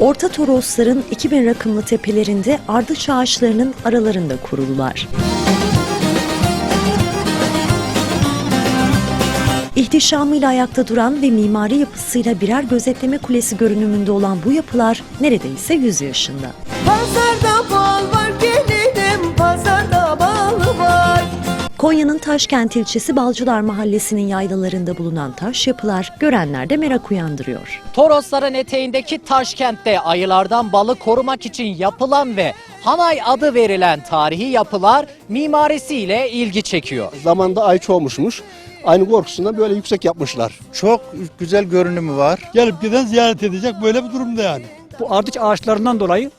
Orta Torosların 2000 rakımlı tepelerinde ardıç ağaçlarının aralarında kurulular. İhtişamıyla ayakta duran ve mimari yapısıyla birer gözetleme kulesi görünümünde olan bu yapılar neredeyse 100 yaşında. Pazarda bal var Konya'nın Taşkent ilçesi Balcılar Mahallesi'nin yaylalarında bulunan taş yapılar görenlerde merak uyandırıyor. Torosların eteğindeki Taşkent'te ayılardan balı korumak için yapılan ve Hanay adı verilen tarihi yapılar mimarisiyle ilgi çekiyor. Zamanda ay çoğmuşmuş. Aynı korkusundan böyle yüksek yapmışlar. Çok güzel görünümü var. gelip giden ziyaret edecek böyle bir durumda yani. Bu ardıç ağaçlarından dolayı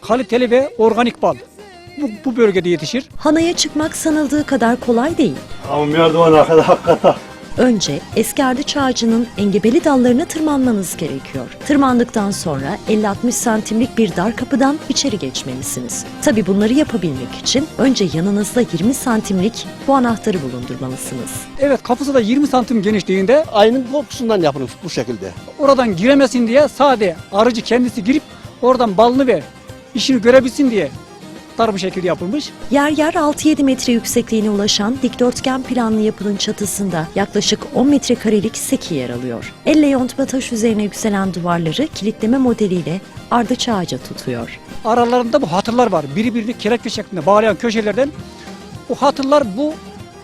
kaliteli ve organik bal bu, bu bölgede yetişir. Hanaya çıkmak sanıldığı kadar kolay değil. Ama merdiven arkada hakikaten. Önce eski ardıç ağacının engebeli dallarına tırmanmanız gerekiyor. Tırmandıktan sonra 50-60 santimlik bir dar kapıdan içeri geçmelisiniz. Tabi bunları yapabilmek için önce yanınızda 20 santimlik bu anahtarı bulundurmalısınız. Evet kapısı da 20 santim genişliğinde Ayının korkusundan yapılmış bu şekilde. oradan giremesin diye sade arıcı kendisi girip oradan balını ve işini görebilsin diye dar bir şekilde yapılmış. Yer yer 6-7 metre yüksekliğine ulaşan dikdörtgen planlı yapının çatısında yaklaşık 10 metrekarelik seki yer alıyor. Elle yontma taş üzerine yükselen duvarları kilitleme modeliyle ardıç ağaca tutuyor. Aralarında bu hatırlar var. Biri birini kelepçe şeklinde bağlayan köşelerden o hatırlar bu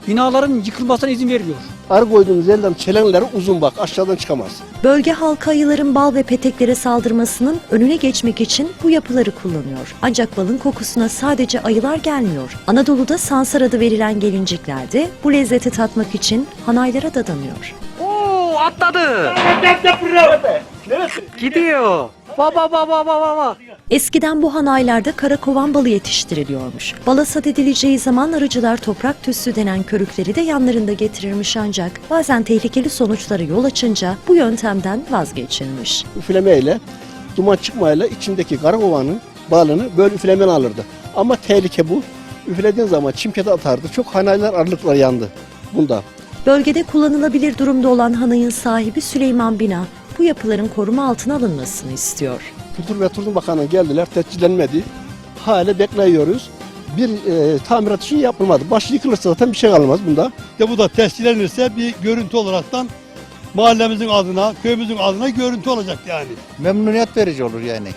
binaların yıkılmasına izin vermiyor. Arı koyduğumuz yerlerin çelenleri uzun bak aşağıdan çıkamaz. Bölge halkı ayıların bal ve peteklere saldırmasının önüne geçmek için bu yapıları kullanıyor. Ancak balın kokusuna sadece ayılar gelmiyor. Anadolu'da sansar adı verilen gelincikler de bu lezzeti tatmak için hanaylara dadanıyor. Oo atladı. Gidiyor. Baba baba baba baba. Eskiden bu hanaylarda karakovan balı yetiştiriliyormuş. Bala sat edileceği zaman arıcılar toprak tüssü denen körükleri de yanlarında getirirmiş ancak bazen tehlikeli sonuçlara yol açınca bu yöntemden vazgeçilmiş. Üflemeyle, duman çıkmayla içindeki karakovanın balını böyle üflemen alırdı. Ama tehlike bu. Üflediğin zaman çimkete atardı. Çok hanaylar arılıklar yandı bunda. Bölgede kullanılabilir durumda olan hanayın sahibi Süleyman Bina bu yapıların koruma altına alınmasını istiyor. Kültür ve Turizm Bakanı'na geldiler, tescillenmedi. Hala bekliyoruz. Bir e, tamirat için yapılmadı. Başı yıkılırsa zaten bir şey kalmaz bunda. İşte bu da tescillenirse bir görüntü olaraktan mahallemizin adına, köyümüzün adına görüntü olacak yani. Memnuniyet verici olur yani.